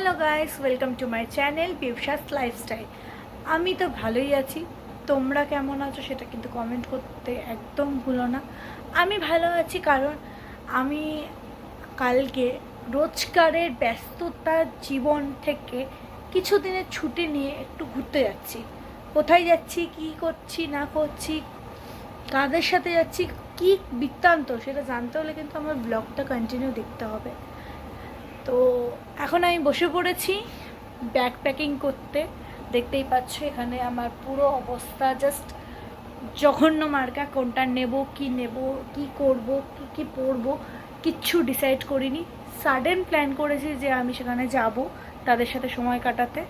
Hello guys welcome to my channel Piyusha's lifestyle আমি তো ভালোই আছি। তোমরা কেমন আছো সেটা কিন্তু কমেন্ট করতে একদম ভুলো না। আমি ভালো আছি কারণ আমি কালকে রোজকারের ব্যস্ততার জীবন থেকে কিছু দিনের ছুটি নিয়ে একটু ঘুরতে যাচ্ছি। কোথায় যাচ্ছি, কি করছি, না করছি, কাদের সাথে যাচ্ছি, কি বৃত্তান্ত সেটা জানতে হলে কিন্তু আমার ব্লগটা কন্টিনিউ দেখতে হবে। তো এখন আমি বসে পড়েছি ব্যাগ প্যাকিং করতে। দেখতেই পাচ্ছ এখানে আমার পুরো অবস্থা জাস্ট জঘন্য মার্কা, কোনটা নেব, কি নেব, কি করব, কি কি পরবো, কিচ্ছু ডিসাইড করিনি। সাডেন প্ল্যান করেছি যে আমি সেখানে যাব তাদের সাথে সময় কাটাতে।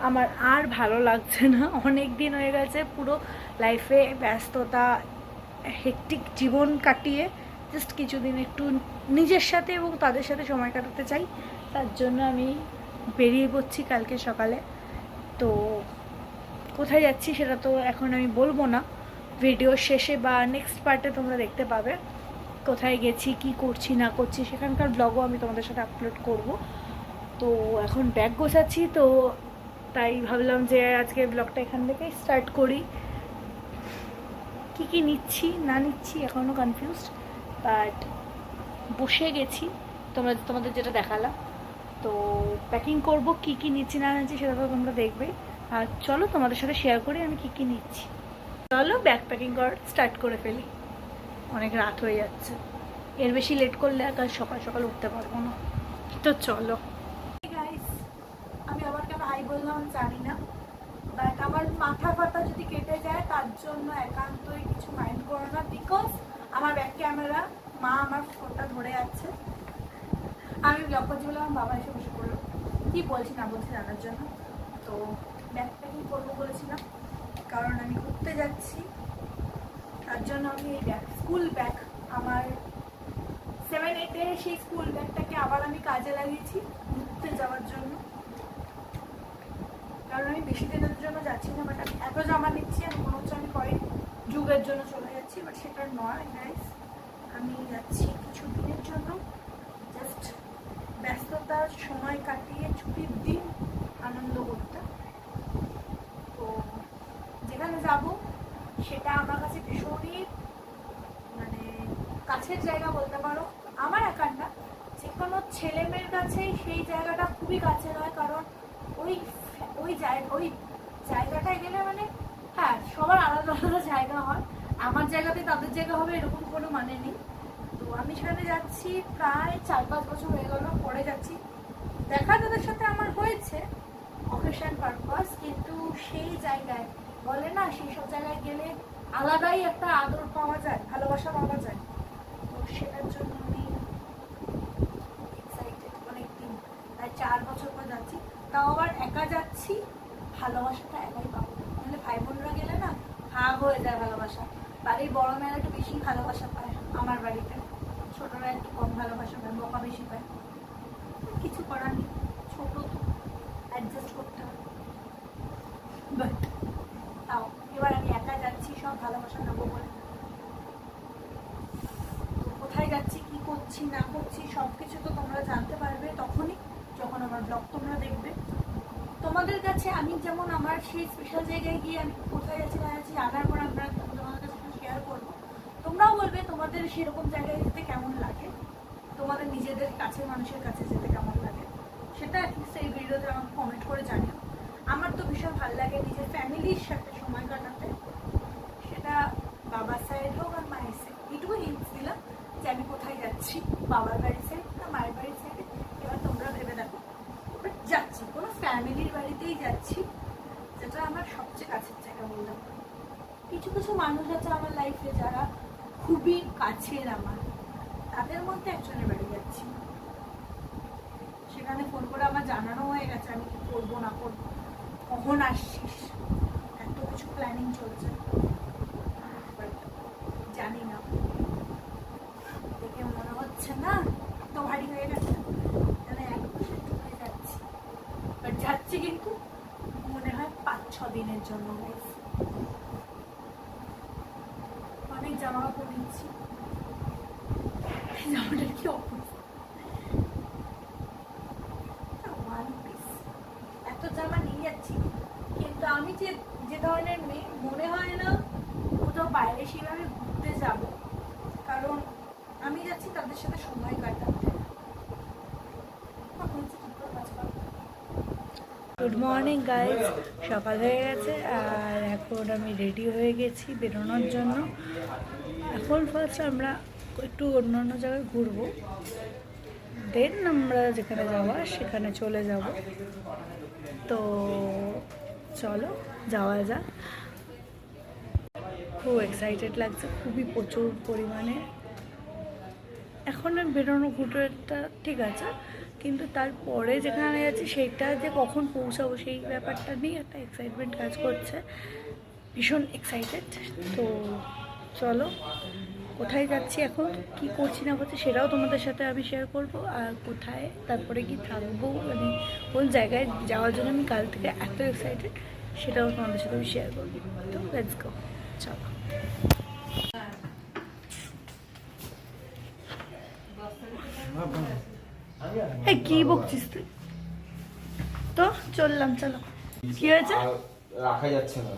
আমার আর ভালো লাগছে না। অনেক দিন হয়ে গেছে পুরো লাইফে ব্যস্ততা হেকটিক জীবন কাটিয়ে। জাস্ট কিছুদিন একটু নিজের সাথে এবং তাদের সাথে সময় কাটাতে চাই। তার জন্য আমি বেরিয়ে পড়ছি কালকে সকালে। তো কোথায় যাচ্ছি সেটা তো এখন আমি বলব না। ভিডিও শেষে বা নেক্সট পার্টে তোমরা দেখতে পাবে কোথায় গেছি, কি করছি, না করছি। সেখানকার ব্লগও আমি তোমাদের সাথে আপলোড করব। তো এখন ব্যাগ গোছাচ্ছি, তো তাই ভাবলাম যে আজকে ব্লগটা এখান থেকেই স্টার্ট করি। কি কি নিচ্ছি, না নিচ্ছি এখনও কনফিউজড বাট বসে গেছি। তোমরা তোমাদের যেটা দেখালাম। তো প্যাকিং করব, কি কি নিচ্ছি, না নিচ্ছি, সেটা তো তোমরা দেখবে। আর চলো তোমাদের সাথে শেয়ার করি আমি কি কি নিচ্ছি। চলো ব্যাগ প্যাকিং কর স্টার্ট করে ফেলি। অনেক রাত হয়ে যাচ্ছে। এর বেশি লেট করলে আর কাল সকাল সকাল উঠতে পারব না। তো চলো। আমি আবার কেন আই বললাম জানি না। বাট আমার মাথা ফাতা যদি কেটে যায়, তার জন্য একান্তই কিছু মাইন্ড করো না। বিকজ আমার ব্যাক ক্যামেরা মা আমার ফোনটা ধরে যাচ্ছে আমি ব্লগ করছি বলে আমার বাবা এসে বসে পড়ল। কি বলছি না বলছি জানার জন্য। তো ব্যাগ প্যাকিং করব বলেছিলাম। কারণ আমি ঘুরতে যাচ্ছি। তার জন্য আমি এই ব্যাগ স্কুল ব্যাগ আমার সেভেন এইটে সেই স্কুল ব্যাগটাকে আবার আমি কাজে লাগিয়েছি ঘুরতে যাওয়ার জন্য। কারণ আমি বেশি দিনের জন্য যাচ্ছি না বাট আমি এত জামা নিচ্ছি, আমি মনে হচ্ছে আমি কয়েক যুগের জন্য চলে যাচ্ছি বাট সেটা নয় গাইস আমি যাচ্ছি কিছু দিনের জন্য। জাস্ট ব্যস্ততার সময় কাটিয়ে ছুটির দিন আনন্দ করতে। তো যেখানে যাব, সেটা আমার কাছে ভীষণই মানে কাছের জায়গা বলতে পারো। আমার একার না যে কোনো ছেলে মেয়ের কাছেই সেই জায়গাটা খুবই কাছের হয় কারণ ওই ওই জায়গা ওই জায়গাটায় গেলে মানে হ্যাঁ সবার আলাদা আলাদা জায়গা হয়। আমার জায়গাতে তাদের জায়গা হবে এরকম কোনো মানে নেই। তো আমি সেখানে যাচ্ছি, প্রায় চার পাঁচ বছর হয়ে গেল, পরে যাচ্ছি। দেখা তাদের সাথে আমার হয়েছে অকেশন পারপাস কিন্তু সেই জায়গায়, বলে না, সেই সব জায়গায় গেলে আলাদাই একটা আদর পাওয়া যায়, ভালোবাসা পাওয়া যায়। তো সেটার জন্য আমি এক্সাইটেড অনেকদিন, প্রায় চার বছর পর যাচ্ছি। তাও আবার একা যাচ্ছি, ভালোবাসাটা একাই পাবো। নাহলে ভাই বোনরা গেলে না ভাগ হয়ে যায় ভালোবাসা। বাড়ির বড় মেয়েরা একটু বেশি ভালোবাসা পায় আমার বাড়িতে। ছোটরা একটু কম ভালোবাসা পায়, বকা বেশি পায়। কিছু করার নেই, ছোট তো অ্যাডজাস্ট করতে হবে। তাও, এবার আমি একা যাচ্ছি, সব ভালোবাসা নেব বলে। কোথায় যাচ্ছি, কি করছি, না করছি সব কিছু তো তোমরা জানতে পারবে তখনই, যখন আমার ব্লগ তোমরা দেখবে। তোমাদের কাছে আমি যেমন আমার সেই স্পেশাল জায়গায় গিয়ে আমি কোথায় যাচ্ছি না যাচ্ছি জানার পর আমরা তোমাদের কাছে শেয়ার করব তোমরাও বলবে তোমাদের সেরকম জায়গায় যেতে কেমন লাগে? তোমাদের নিজেদের কাছের মানুষের কাছে যেতে কেমন লাগে? সেটা অ্যাটলিস্ট এই ভিডিওতে আমাকে কমেন্ট করে জানিও। আমার তো ভীষণ ভালো লাগে নিজের ফ্যামিলির সাথে সময় কাটাতে। সেটা বাবার সাইড হোক আর মায়ের সাইড এইটুকু হিন্টস দিলাম যে আমি কোথায় যাচ্ছি, বাবার বাড়ির সাইড না মায়ের বাড়ির সাইডে এবার তোমরা ভেবে দেখো। বাট যাচ্ছি, কোনো ফ্যামিলির বাড়িতেই যাচ্ছি, যেটা আমার সবচেয়ে কাছের জায়গা বললাম। কিছু কিছু মানুষ আছে আমার লাইফে যারা খুবই কাছের আমার তাদের মধ্যে একজনের বাড়ি যাচ্ছি সেখানে ফোন করে আমার জানানো হয়ে গেছে আমি কি করব না করব কখন আসছিস এত কিছু প্ল্যানিং চলছে But জানি না দেখে মনে হচ্ছে না এত ভারী হয়ে গেছে যেন এক বছর ঢুকে যাচ্ছি বাট যাচ্ছি কিন্তু মনে হয় পাঁচ জন্য অনেক জামা কাপড় নিচ্ছি। জামাটার কি অবস্থা ওয়ান পিস যাচ্ছি কিন্তু আমি যে যে ধরনের মেয়ে মনে হয় না কোথাও বাইরে সেভাবে ঘুরতে যাব কারণ আমি যাচ্ছি তাদের সাথে সময় কাটাতে গুড মর্নিং গাইজ সকাল হয়ে গেছে, আর এখন আমি রেডি হয়ে গেছি বেরোনোর জন্য। এখন ফার্স্ট আমরা একটু অন্য অন্য জায়গায় ঘুরবো। দেন আমরা যেখানে যাওয়ার সেখানে চলে যাব। তো চলো, যাওয়া যাক। খুব এক্সাইটেড লাগছে, খুবই প্রচুর পরিমাণে। এখন আর বেরোনো ঘুরোটা ঠিক আছে। কিন্তু তারপরে যেখানে যাচ্ছি সেইটা যে কখন পৌঁছাবো সেই ব্যাপারটা নিয়ে একটা এক্সাইটমেন্ট কাজ করছে। ভীষণ এক্সাইটেড তো চলো, কোথায় যাচ্ছি এখন? কি করছি না করছি সেটাও তোমাদের সাথে আমি শেয়ার করব। আর কোথায়, তারপরে কি থাকব? মানে কোন জায়গায় যাওয়ার জন্য আমি কাল থেকে এত এক্সাইটেড সেটাও তোমাদের সাথে আমি শেয়ার করব। তো লেটস গো চলো। এই কি বকছিস তুই। তো চললাম চলো। কি হয়েছে? রাখা যাচ্ছে না।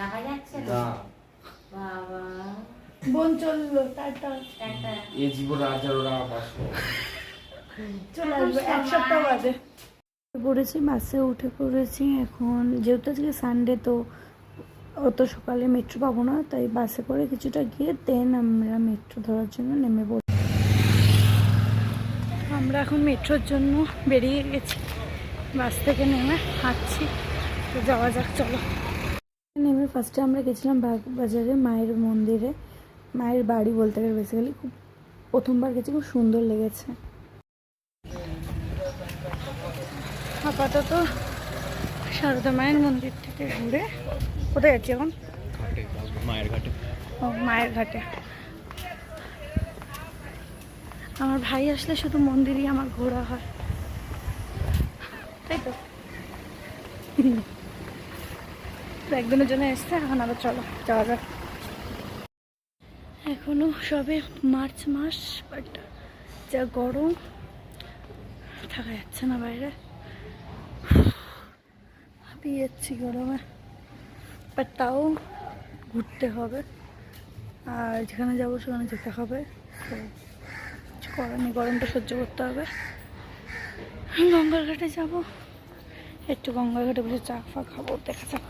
রাখা যাচ্ছে না? না। বাবা। বোন চলল টাটা। টাটা। এ জীবনে আর যেন চলে আসবে এক সপ্তাহ বাদে। পড়েছি বাসে উঠে পড়েছি এখন। যেহেতু আজকে সানডে তো অত সকালে মেট্রো পাবো না তাই বাসে করে কিছুটা গিয়ে দেন আমরা মেট্রো ধরার জন্য নেমে পড়ি আমরা এখন মেট্রোর জন্য বেরিয়ে গেছি। বাস থেকে নেমে হাঁটছি। তো যাওয়া যাক চলো। নেমে ফার্স্টে আমরা গেছিলাম বাজারে মায়ের মন্দিরে। মায়ের বাড়ি বলতে গেলে বেসিক্যালি খুব প্রথমবার গেছি খুব সুন্দর লেগেছে। আপাতত সারদা মায়ের মন্দির থেকে ঘুরে কোথায় যাচ্ছি এখন? মায়ের ঘাটে। ও মায়ের ঘাটে। আমার ভাই আসলে শুধু মন্দিরই আমার ঘোরা হয়। তাই তো? একদিনের জন্য এসছে, এখন আবার চলো, যাওয়া যাক। এখনও সবে মার্চ মাস বাট যা গরম, থাকা যাচ্ছে না বাইরে। হাঁপিয়ে যাচ্ছি গরমে বাট তাও ঘুরতে হবে। আর যেখানে যাব সেখানে যেতে হবে। তো করার গরমটা সহ্য করতে হবে। গঙ্গার ঘাটে যাব। একটু গঙ্গার ঘাটে বসে চা ফা খাব, দেখা যাক।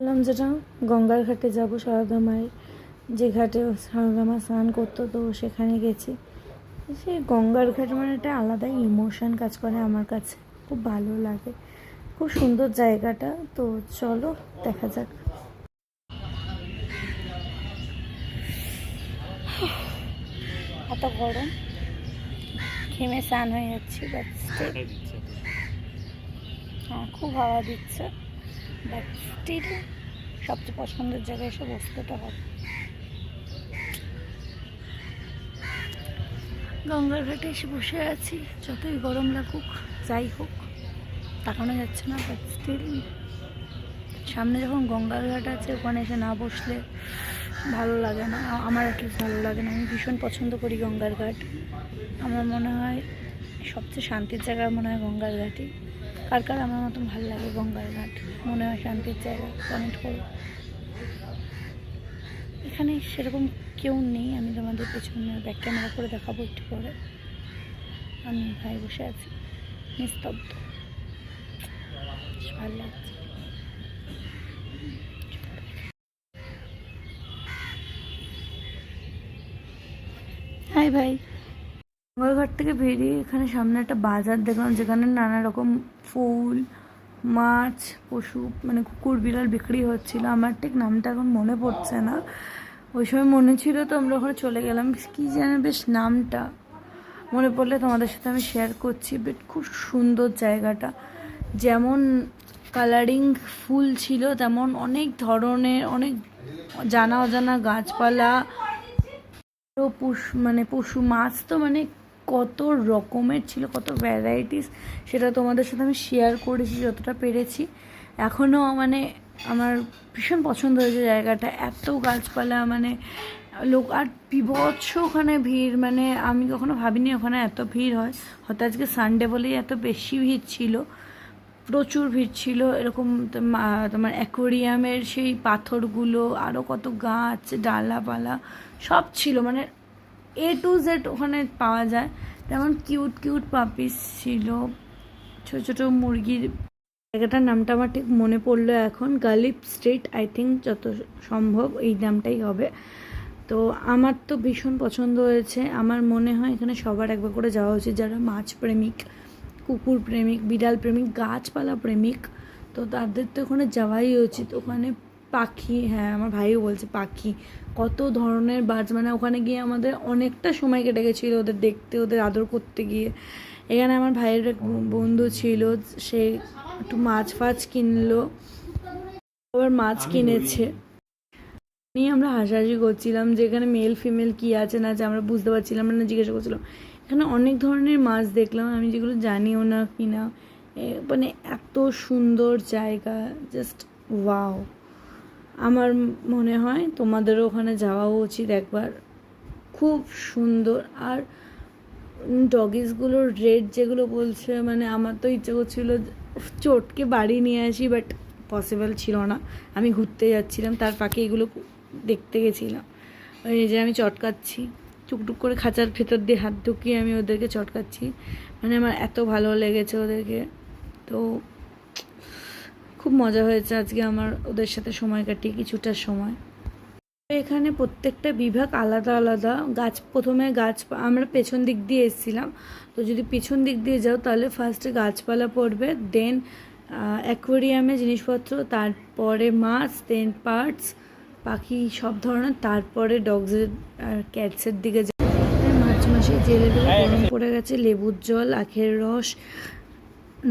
বললাম যেটা গঙ্গার ঘাটে যাব সারদা মায়ের যে ঘাটে সারদা মা স্নান করতো, তো সেখানে গেছি। সে গঙ্গার ঘাট মানে একটা আলাদাই ইমোশন কাজ করে আমার কাছে। খুব ভালো লাগে। খুব সুন্দর জায়গাটা, তো চলো, দেখা যাক। এত গরম। ঘেমে স্নান হয়ে যাচ্ছি হ্যাঁ খুব হাওয়া দিচ্ছে বাট স্টিল সবচেয়ে পছন্দের জায়গায় এসে বসতেটা হবে গঙ্গার ঘাটে এসে বসে আছি যতই গরম লাগুক যাই হোক তাকানো যাচ্ছে না বাট স্টিল সামনে যখন গঙ্গার ঘাট আছে ওখানে এসে না বসলে ভালো লাগে না। আমার অ্যাটলিস্ট ভালো লাগে না। আমি ভীষণ পছন্দ করি গঙ্গার ঘাট। আমার মনে হয় সবচেয়ে শান্তির জায়গা মনে হয় গঙ্গার ঘাটই। কার কার আমার মতন ভালো লাগে গঙ্গার ঘাট? মনে হয় শান্তির জায়গা। কমেন্ট করো। এখানে সেরকম কেউ নেই। আমি তোমাদের পেছনে ব্যাক ক্যামেরা করে দেখাবো একটু পরে। আমি ভাই বসে আছি। নিস্তব্ধ। ভালো লাগছে। হাই ভাই গঙ্গাঘাট থেকে বেরিয়ে এখানে সামনে একটা বাজার দেখলাম, যেখানে নানা রকম ফুল, মাছ, পশু মানে কুকুর, বিড়াল বিক্রি হচ্ছিল। আমার ঠিক নামটা এখন মনে পড়ছে না। ওই সময় মনে ছিল তো আমরা ওখানে চলে গেলাম। কী যেন বেশ নামটা মনে পড়লে তোমাদের সাথে আমি শেয়ার করছি। বেট খুব সুন্দর জায়গাটা। যেমন কালারিং ফুল ছিল, তেমন অনেক ধরনের, অনেক জানা অজানা গাছপালা আরও পশু মানে পশু মাছ তো মানে কত রকমের ছিল, কত ভ্যারাইটিস সেটা তোমাদের সাথে আমি শেয়ার করেছি যতটা পেরেছি। এখনও মানে আমার ভীষণ পছন্দ হয়েছে জায়গাটা, এত গাছপালা মানে লোক, আর বিভৎস ওখানে ভিড় মানে আমি কখনো ভাবিনি ওখানে এত ভিড় হয়। হয়তো আজকে সানডে বলেই এত বেশি ভিড় ছিল। প্রচুর ভিড় ছিল। এরকম তোমা- তোমার অ্যাকোরিয়ামের সেই পাথরগুলো আরও কত গাছ, ডালাপালা, সব ছিল। মানে এ টু জেড ওখানে পাওয়া যায়। তেমন কিউট কিউট পাপিস ছিল। ছোটো ছোটো মুরগির জায়গাটার নামটা আমার ঠিক মনে পড়ল এখন। গালিব স্ট্রিট আই থিঙ্ক যত সম্ভব এই নামটাই হবে। তো আমার তো ভীষণ পছন্দ হয়েছে। আমার মনে হয় এখানে সবার একবার করে যাওয়া উচিত, যারা মাছ প্রেমিক। কুকুর প্রেমিক বিড়াল প্রেমিক গাছপালা প্রেমিক। তো তাদের তো ওখানে যাওয়াই উচিত। ওখানে পাখি হ্যাঁ আমার ভাইও বলছে পাখি। কত ধরনের বাজ মানে ওখানে গিয়ে আমাদের অনেকটা সময় কেটে গেছিল ওদের দেখতে ওদের আদর করতে গিয়ে। এখানে আমার ভাইয়ের এক বন্ধু ছিল সে একটু মাছ ফাছ কিনলো। আবার মাছ কিনেছে। নিয়ে আমরা হাসাহাসি করছিলাম যে এখানে মেল ফিমেল কী আছে না আছে আমরা বুঝতে পারছিলাম না জিজ্ঞাসা করছিলাম। এখানে অনেক ধরনের মাছ দেখলাম, আমি যেগুলো জানিও না কি না মানে এত সুন্দর জায়গা জাস্ট ওয়াও আমার মনে হয় তোমাদেরও ওখানে যাওয়া উচিত একবার। খুব সুন্দর, আর ডগিসগুলোর রেড যেগুলো বলছে মানে আমার তো ইচ্ছে করছিল চটকে বাড়ি নিয়ে আসি বাট পসিবল ছিল না। আমি ঘুরতে যাচ্ছিলাম, তার ফাঁকে এগুলো দেখতে গেছিলাম। ওই যে আমি চটকাচ্ছি। টুকটুক করে খাঁচার ভেতর দিয়ে হাত ঢুকিয়ে আমি ওদেরকে চটকাচ্ছি। মানে আমার এত ভালো লেগেছে ওদেরকে। তো খুব মজা হয়েছে আজকে আমার ওদের সাথে সময় কাটিয়ে কিছুটা সময়। এখানে প্রত্যেকটা বিভাগ আলাদা আলাদা। গাছ প্রথমে গাছ আমরা পেছন দিক দিয়ে এসেছিলাম। তো যদি পিছন দিক দিয়ে যাও তাহলে ফার্স্টে গাছপালা পড়বে দেন অ্যাকোয়ারিয়ামে জিনিসপত্র, তারপরে মাছ দেন পার্টস পাখি সব ধরনের তারপরে ডগসের আর ক্যাটসের দিকে যা- মার্চ মাসে যে লেভেলে গরম পড়ে গেছে লেবুর জল আখের রস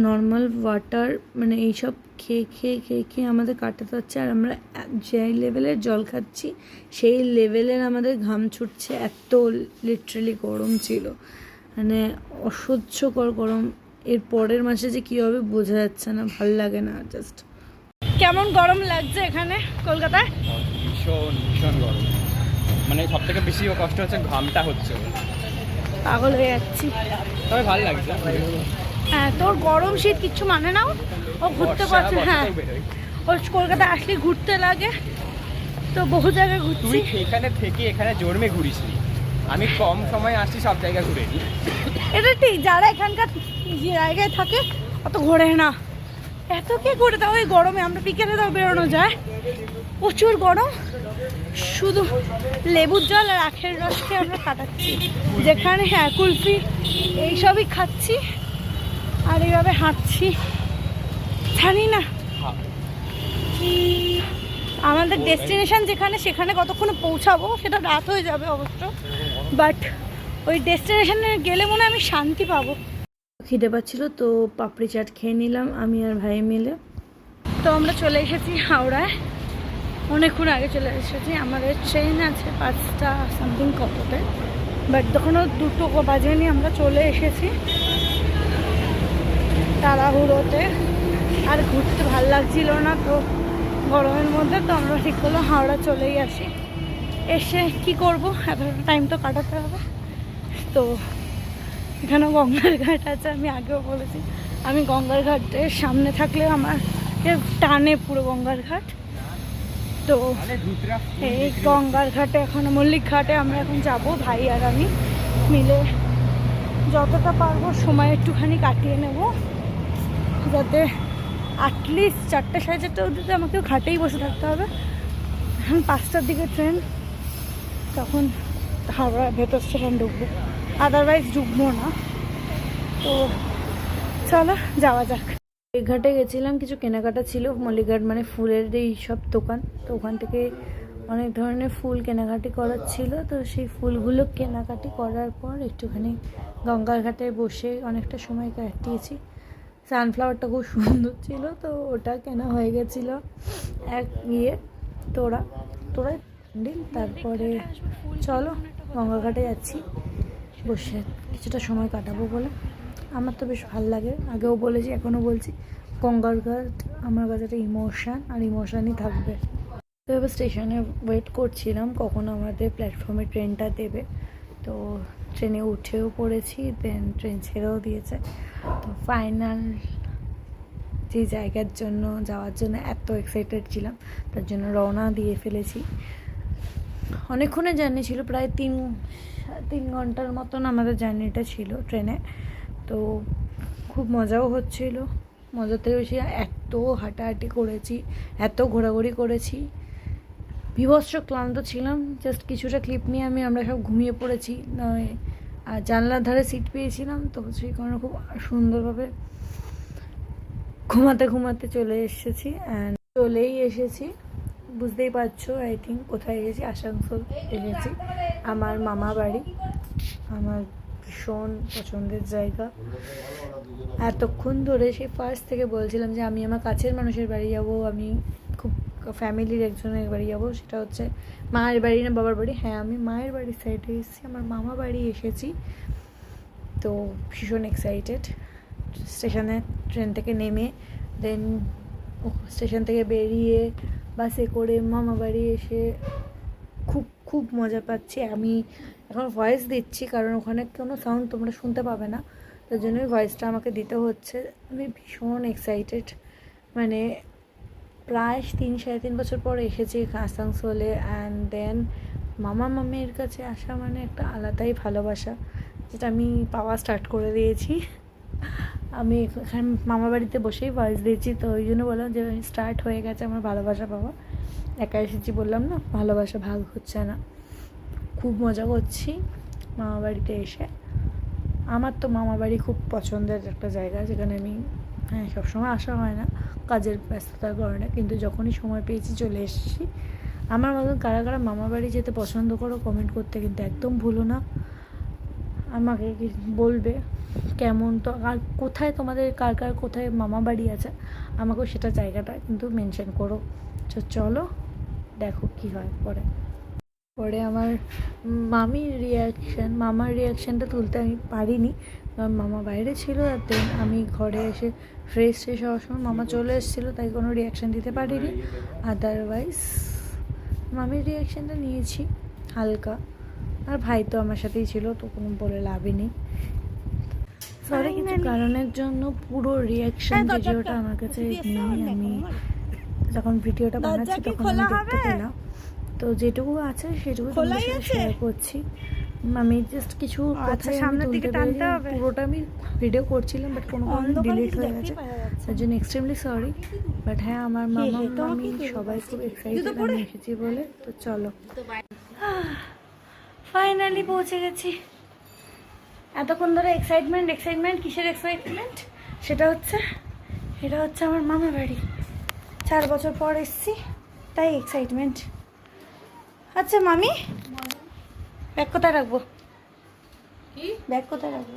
নর্মাল ওয়াটার মানে এইসব খেয়ে খেয়ে খেয়ে খেয়ে আমাদের কাটাতে হচ্ছে। আর আমরা যে লেভেলের জল খাচ্ছি সেই লেভেলের আমাদের ঘাম ছুটছে এত লিটারেলি গরম ছিল। মানে অসহ্যকর গরম। এর পরের মাসে যে কী হবে বোঝা যাচ্ছে না ভালো লাগে না জাস্ট কেমন গরম লাগছে এখানে কলকাতায়? ভীষণ ভীষণ গরম। মানে সব থেকে বেশি কষ্ট হচ্ছে ঘামটা হচ্ছে পাগল হয়ে যাচ্ছি। তবে ভালো লাগছে। হ্যাঁ তোর গরম শীত কিচ্ছু মানে না ও? ঘুরতে পারছে হ্যাঁ। ও কলকাতা আসলে ঘুরতে লাগে। তো বহু জায়গায় তুই এখানে থেকে এখানে জন্মে ঘুরিসনি আমি কম সময় আসছি সব জায়গায় ঘুরে এটা ঠিক যারা এখানকার জায়গায় থাকে অত ঘোরে না। এত কে ঘুরে? তাও এই গরমে আমরা বিকেলে তাও বেরোনো যায়। প্রচুর গরম। শুধু লেবুর জল আর আখের রস খেয়ে আমরা কাটাচ্ছি। যেখানে হ্যাঁ কুলফি এইসবই খাচ্ছি আর এইভাবে হাঁটছি। জানি না। আমাদের ডেস্টিনেশন যেখানে সেখানে কতক্ষণে পৌঁছাবো সেটা রাত হয়ে যাবে অবশ্য। বাট ওই ডেস্টিনেশনে গেলে মনে হয় আমি শান্তি পাবো। খিদে পাচ্ছিল তো পাপড়ি চাট খেয়ে নিলাম আমি আর ভাই মিলে। তো আমরা চলে এসেছি হাওড়ায়। অনেকক্ষণ আগে চলে এসেছি। আমাদের ট্রেন আছে পাঁচটা সামথিং কততে। বাট তখনও দুটো বাজেনি, আমরা চলে এসেছি তাড়াহুড়োতে। আর ঘুরতে ভালো লাগছিল না তো, গরমের মধ্যে তো আমরা ঠিক করলাম হাওড়া চলেই আসি। এসে কি করব? এতটা টাইম তো কাটাতে হবে। তো এখানে গঙ্গার ঘাট আছে, আমি আগেও বলেছি। আমি গঙ্গার ঘাটের সামনে থাকলে আমার টানে পুরো গঙ্গার ঘাট। তো এই গঙ্গার ঘাটে এখন মল্লিক ঘাটে আমরা এখন যাব ভাই আর আমি মিলে। যতটা পারব সময় একটুখানি কাটিয়ে নেব যাতে অ্যাটলিস্ট চারটে সাড়ে চারটে অবধি আমাকে ঘাটেই বসে থাকতে হবে। এখন পাঁচটার দিকে ট্রেন তখন হাওড়া ভেতর স্টেশন ঢুকবো। আদারওয়াইজ ঢুকবো না। তো চলো যাওয়া যাক। ঘাটে গেছিলাম, কিছু কেনাকাটা ছিল, মল্লিকঘাট মানে ফুলের এই সব দোকান। তো ওখান থেকে অনেক ধরনের ফুল কেনাকাটি করার ছিল। তো সেই ফুলগুলো কেনাকাটি করার পর একটুখানি গঙ্গার ঘাটে বসে অনেকটা সময় কাটিয়েছি। সানফ্লাওয়ারটা খুব সুন্দর ছিল, তো ওটা কেনা হয়ে গেছিল এক ইয়ে তোড়া। তোড়া দিন, তারপরে চলো গঙ্গাঘাটে যাচ্ছি, বসে কিছুটা সময় কাটাবো বলে। আমার তো বেশ ভালো লাগে। আগেও বলেছি, এখনও বলছি। গঙ্গার ঘাট, আমার কাছে একটা ইমোশান আর ইমোশানই থাকবে। তো এবার স্টেশনে ওয়েট করছিলাম, কখন আমাদের প্ল্যাটফর্মে ট্রেনটা দেবে। তো ট্রেনে উঠেও পড়েছি দেন ট্রেন ছেড়েও দিয়েছে। তো ফাইনাল যে জায়গার জন্য, যাওয়ার জন্য এত এক্সাইটেড ছিলাম, তার জন্য রওনা দিয়ে ফেলেছি। অনেকক্ষণের জার্নি ছিল, প্রায় তিন তিন ঘণ্টার মতন আমাদের জার্নিটা ছিল ট্রেনে তো খুব মজাও হচ্ছিল। মজাতে বেশি এত হাঁটাহাঁটি করেছি, এত ঘোরাঘুরি করেছি। বিভৎস ক্লান্ত ছিলাম জাস্ট কিছুটা ক্লিপ নিয়ে আমি, আমরা সব ঘুমিয়ে পড়েছি। নয় আর জানলার ধারে সিট পেয়েছিলাম, তো সেই কারণে খুব সুন্দরভাবে ঘুমাতে ঘুমাতে চলে এসেছি অ্যান্ড চলেই এসেছি। বুঝতেই পারছ আই থিঙ্ক কোথায় এসেছি আসানসোল এসেছি। আমার মামা বাড়ি, আমার ভীষণ পছন্দের জায়গা। এতক্ষণ ধরে সেই ফার্স্ট থেকে বলছিলাম যে আমি আমার কাছের মানুষের বাড়ি যাব, আমি খুব ফ্যামিলির একজনের বাড়ি যাব, সেটা হচ্ছে মায়ের বাড়ি না বাবার বাড়ি। হ্যাঁ আমি মায়ের বাড়ির সাইডে এসেছি, আমার মামা বাড়ি এসেছি। তো ভীষণ এক্সাইটেড স্টেশনে ট্রেন থেকে নেমে দেন স্টেশন থেকে বেরিয়ে বাসে করে মামা বাড়ি এসে খুব খুব মজা পাচ্ছি। আমি এখন ভয়েস দিচ্ছি, কারণ ওখানে কোনো সাউন্ড তোমরা শুনতে পাবে না। তার জন্যই ভয়েসটা আমাকে দিতে হচ্ছে। আমি ভীষণ এক্সাইটেড মানে প্রায় তিন, সাড়ে তিন বছর পর এসেছি আসানসোলে অ্যান্ড দেন মামা মামির কাছে আসা মানে একটা আলাদাই ভালোবাসা, যেটা আমি পাওয়া স্টার্ট করে দিয়েছি। আমি এখানে, মামা বাড়িতে বসেই ভয়েস দিয়েছি, তো ওই জন্য বললাম যে স্টার্ট হয়ে গেছে আমার ভালোবাসা পাওয়া। একা এসেছি বললাম, না, ভালোবাসা ভাগ হচ্ছে না। খুব মজা করছি মামা বাড়িতে এসে। আমার তো মামা বাড়ি খুব পছন্দের একটা জায়গা, যেখানে আমি হ্যাঁ সবসময় আসা হয় না, কাজের ব্যস্ততার কারণে। কিন্তু যখনই সময় পেয়েছি চলে এসেছি। আমার মতন কারা কারা মামা বাড়ি যেতে পছন্দ করো কমেন্ট করতে কিন্তু একদম ভুলো না। আমাকে বলবে, কেমন তো, আর কোথায় তোমাদের, কার কার কোথায় মামা বাড়ি আছে, আমাকেও সেটা জায়গাটা কিন্তু মেনশন করো। চলো, দেখো কি হয় পরে। পরে আমার মামির রিয়াকশান মামার রিয়াকশানটা তুলতে আমি পারিনি। কারণ মামা বাইরে ছিল আর দেন আমি ঘরে এসে ফ্রেশ ফ্রেশ হওয়ার সময় মামা চলে এসেছিল তাই কোনো রিয়াকশান দিতে পারিনি। আদারওয়াইজ মামির রিয়াকশানটা নিয়েছি হালকা। আর ভাই তো আমার সাথেই ছিল তো কোনো বলে লাভই নেই। সরি কিছু কারণের জন্য পুরো রিয়াকশন ভিডিওটা আমার কাছে নেই আমি যখন ভিডিওটা বানাচ্ছি তখন আমি দেখতে পেলাম তো যেটুকু আছে সেটুকু শেয়ার করছি। আমি জাস্ট কিছু কথা সামনের দিকে টানতে হবে। পুরোটা আমি ভিডিও করছিলাম বাট কোনো কারণে ডিলিট হয়ে গেছে। তার জন্য এক্সট্রিমলি সরি বাট হ্যাঁ আমার মামা তো আমি সবাই খুব এক্সাইটেড আমি এসেছি বলে তো চলো। ফাইনালি পৌঁছে গেছি। এতক্ষণ ধরে এক্সাইটমেন্ট এক্সাইটমেন্ট কিসের এক্সাইটমেন্ট সেটা হচ্ছে এটা হচ্ছে আমার মামা বাড়ি। চার বছর পর এসছি তাই এক্সাইটমেন্ট আচ্ছা মামি? ব্যাগ কোথায় রাখব? কি? ব্যাগ কোথায় রাখব?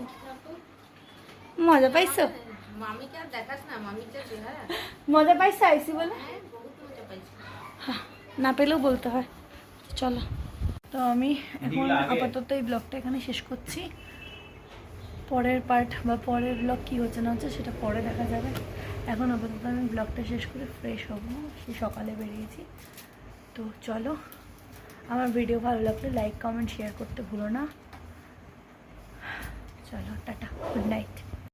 মজা পাইছো? মজা পাইছো আইসি বলে? হ্যাঁ হ্যাঁ, না পেলেও বলতে হয়। চলো। তো আমি এখন আপাতত এই ব্লগটা এখানে শেষ করছি। পরের পার্ট বা পরের ব্লগ কী হচ্ছে না হচ্ছে সেটা পরে দেখা যাবে। এখন আপাতত আমি ব্লগটা শেষ করে ফ্রেশ হব। সে সকালে বেরিয়েছি। তো চলো। আমার ভিডিও ভালো লাগলে লাইক কমেন্ট শেয়ার করতে ভুলো না। চলো টাটা গুড নাইট